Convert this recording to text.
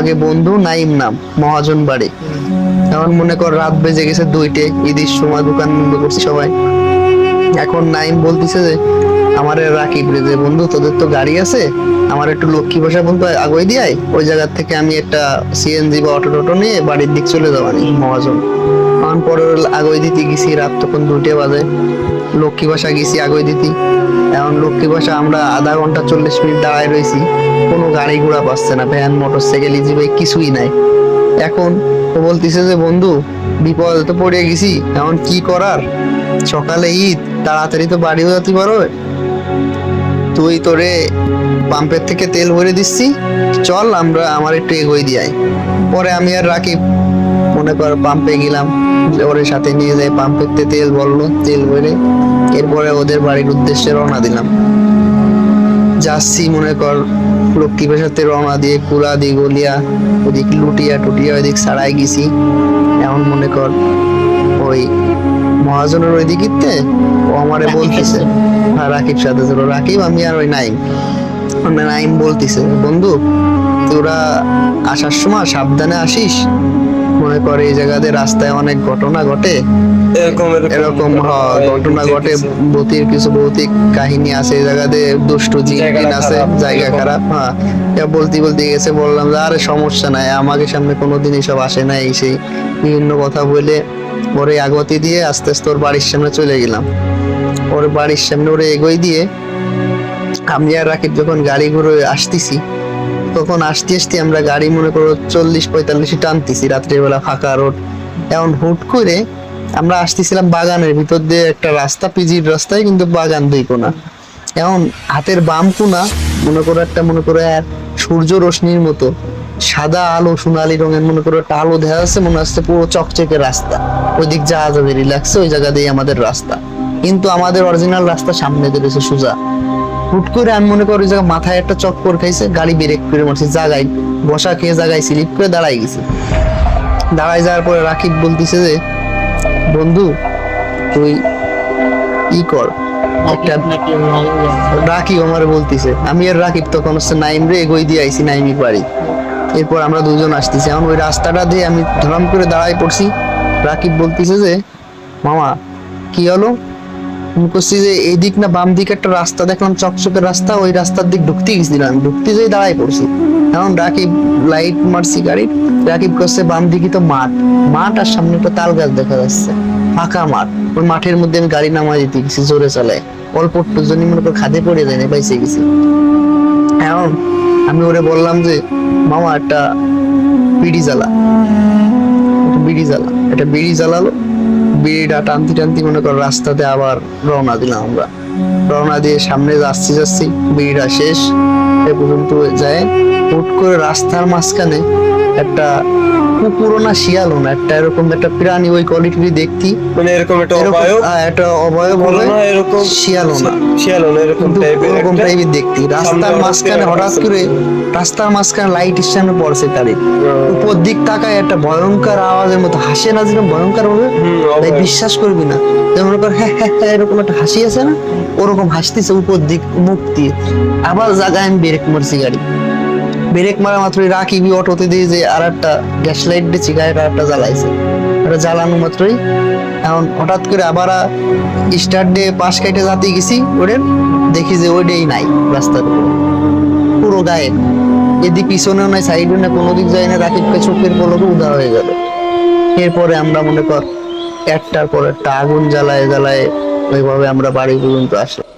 আগে বন্ধু নাইম নাম, মহাজন বাড়ি। এখন মনে কর রাত বেজে গেছে দুইটে ঈদের সময় দোকান বন্ধ করছি সবাই। এখন নাইম বলতেছে যে, আমার রাকিব যে বন্ধু, তোদের তো গাড়ি আছে, আমার একটু লক্ষ্মী বসা বন্ধু, আগুয়ে দিয়াই ওই জায়গার থেকে আমি একটা সিএনজি বা অটো টোটো নিয়ে বাড়ির দিক চলে যাবানি মহাজন। তখন পরে আগুয়ে দিতে গেছি, রাত তখন দুইটে বাজে। লক্ষ্মী বাসা গেছি আগুয়ে দিতে। এখন লক্ষ্মী বাসা আমরা আধা ঘণ্টা চল্লিশ মিনিট দাঁড়ায় রয়েছি। কোনো গাড়ি ঘোড়া পাচ্ছে না, ভ্যান মোটর সাইকেল ইজিবে কিছুই নাই। এখন ও বলতিছে যে, বন্ধু, বিপদে তো পড়ে গেছি, এখন কি করার? সকালে ঈদ, তাড়াতাড়ি তো বাড়িও যেতে পারো। তুই তোরে পাম্পের থেকে তেল ভরে দিচ্ছি, চল আমরা আমার একটু এগোই দিয়াই পরে আমি আর রাকিব মনে কর পাম্পে গেলাম, ওর সাথে নিয়ে যাই পাম্পের তেল বলল তেল ভরে এরপরে ওদের বাড়ির উদ্দেশ্যে রওনা দিলাম। যাচ্ছি মনে কর লক্ষ্মী সাথে রওনা দিয়ে কুলা দিয়ে গলিয়া ওদিক লুটিয়া টুটিয়া ওইদিক ছাড়াই গেছি। এখন মনে কর ওই মহাজনের ওই দিকিতে ও আমারে বলতেছে হ্যাঁ রাকিব সাথে ছিল রাকিব আমি আর ওই নাইম। নাইম বলতেছে বন্ধু তোরা আসার সময় সাবধানে আসিস। মনে কর এই জায়গাতে রাস্তায় অনেক ঘটনা ঘটে। এরকম এরকম। ঘটনা ঘটে ভূতির কিছু ভৌতিক কাহিনী আছে এই জায়গাতে দুষ্টু জিন আছে জায়গা খারাপ হ্যাঁ। এটা বলতে বলতে গেছে বললাম যে আরে সমস্যা নাই আমাকে সামনে কোনোদিন এসব আসে না এই সেই বিভিন্ন কথা বলে ওরে আগতি দিয়ে আস্তে আস্তে ওর বাড়ির সামনে চলে গেলাম। ওর বাড়ির সামনে ওরে এগোই দিয়ে আমি আর রাকিব যখন গাড়ি ঘুরে আসতেছি তখন আসতে আসতে আমরা গাড়ি মনে করো চল্লিশ পঁয়তাল্লিশে টানতেছি রাত্রিবেলা ফাঁকা রোড। এখন হুট করে আমরা আসতেছিলাম বাগানের ভিতর দিয়ে একটা রাস্তা, পিজির রাস্তায়, কিন্তু বাগান দুই কোনা। এখন হাতের বাম কোনা, মনে করো একটা, মনে করো এক সূর্য রশ্মির মতো, সাদা আলো, সোনালি রঙের, মনে করো একটা আলো দেখা যাচ্ছে মনে হচ্ছে পুরো চকচকে রাস্তা। ওইদিক জাহাজ লাগছে, ওই জায়গা দিয়ে আমাদের রাস্তা। কিন্তু আমাদের অরিজিনাল রাস্তা সামনে রয়েছে সোজা। হুট করে আমি মনে করি যে মাথায় একটা চক্কর খাইছে, গাড়ি ব্রেক করে মারছে জাগাই বসা খেয়ে জাগায় স্লিপ করে দাঁড়াই গেছে। দাঁড়াই যাওয়ার পরে রাকিব বলতেছে যে বন্ধু তুই ই কর। একটা রাকিব আমার বলতিছে। আমি আর রাকিব তখন হচ্ছে নাইম রে এগোই দিয়ে আইছি নাইমির বাড়ি। এরপর আমরা দুজন আসতেছি। এখন ওই রাস্তাটা দিয়ে আমি ধরাম করে দাঁড়াই পড়ছি। রাকিব বলতিছে যে মামা কি হলো? আমি করছি যে এই দিক না বাম দিকে একটা রাস্তা দেখলাম চকচকে রাস্তা ওই রাস্তার দিক ঢুকতে গেছিলাম। ঢুকতে যেয়ে দাঁড়াই পড়ছি। এখন রাকিব লাইট মারছি গাড়ির, রাকিব করছে বাম দিকে তো মাঠ। মাঠ আর সামনে একটা তাল গাছ দেখা যাচ্ছে। ফাঁকা মাঠ। ওই মাঠের মধ্যে আমি গাড়ি নামা দিতে গেছি, জোরে চালায় অল্প একটু জন্য মনে করে খাদে পড়ে যায় পাইছে গেছি। এখন আমি ওরে বললাম যে, মামা, একটা বিড়ি জ্বালা। বিড়ি জ্বালা। একটা বিড়ি জ্বালালো। বিড়িটা টানতি টানতি মনে কর রাস্তাতে আবার রওনা দিলাম আমরা। রওনা দিয়ে সামনে যাচ্ছি যাচ্ছি, বিড়িটা শেষ। পর্যন্ত যায়। হুট করে রাস্তার মাঝখানে একটা কুকুরও না শিয়ালও না একটা এরকম একটা প্রাণী ওই কোয়ালিটির দেখতি। মানে এরকম একটা এরকম একটা অবয়ব হবে এরকম শিয়ালও না না এরকম টাইপের একটা টাইপের দেখতি। রাস্তার মাঝখানে হঠাৎ করে রাস্তার মাঝখানে লাইটের সামনে পড়ছে তারিখ হুম, উপর দিক তাকায় একটা ভয়ঙ্কর আওয়াজের মতো হাসে না যেরকম ভয়ঙ্কর হুম, তাই বিশ্বাস করবি না। যেমন হ্যাঁ হ্যাঁ হ্যাঁ এরকম একটা হাসি আছে না? ওরকম হাসতেছে উপর দিক মুখ দিয়ে। আবার জায়গায় আমি ব্রেক মারছি গাড়ি। ব্রেক মারা মাত্রই রাকিবি অটোতে দিয়ে যে আর একটা গ্যাস লাইট দিয়ে সিগারেট আর একটা জ্বালাইছে। ওটা জ্বালানো মাত্রই। এখন হঠাৎ করে আবার স্টার্ট দিয়ে পাশ কাইটে যাতে গেছি ওদের দেখি যে ওইটাই নাই রাস্তার। পুরো গায়ে। এদিক পিছনেও নাই, সাইডেও না কোনো দিক যায় না, রাকিবকে চোখের পলকে উদা হয়ে গেল। এরপরে আমরা মনে কর, একটার পর একটা আগুন জ্বালায় জ্বালায় ওইভাবে আমরা বাড়ি পর্যন্ত আসলাম।